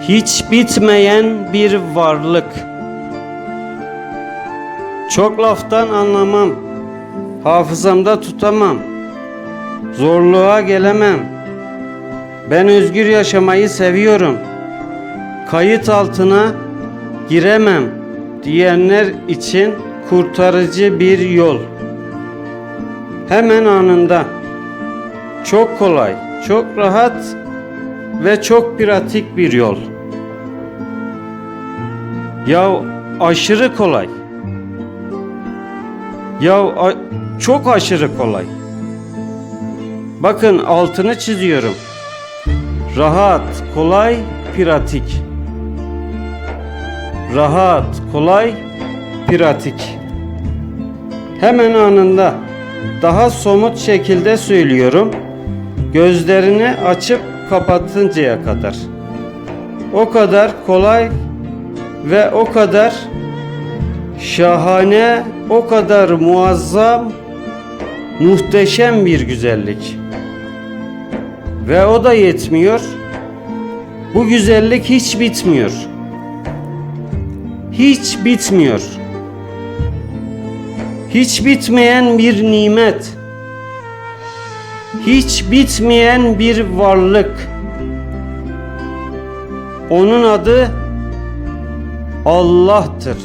hiç bitmeyen bir varlık. Çok laftan anlamam, hafızamda tutamam, zorluğa gelemem. Ben özgür yaşamayı seviyorum. Kayıt altına giremem diyenler için kurtarıcı bir yol. Hemen anında. Çok kolay, çok rahat ve çok pratik bir yol. Ya aşırı kolay. Ya çok aşırı kolay. Bakın altını çiziyorum. Rahat, kolay, pratik. Rahat, kolay, pratik. Hemen anında daha somut şekilde söylüyorum. Gözlerini açıp kapatıncaya kadar. O kadar kolay ve o kadar şahane, o kadar muazzam, muhteşem bir güzellik. Ve o da yetmiyor. Bu güzellik hiç bitmiyor. Hiç bitmiyor. Hiç bitmeyen bir nimet. Hiç bitmeyen bir varlık. Onun adı Allah'tır.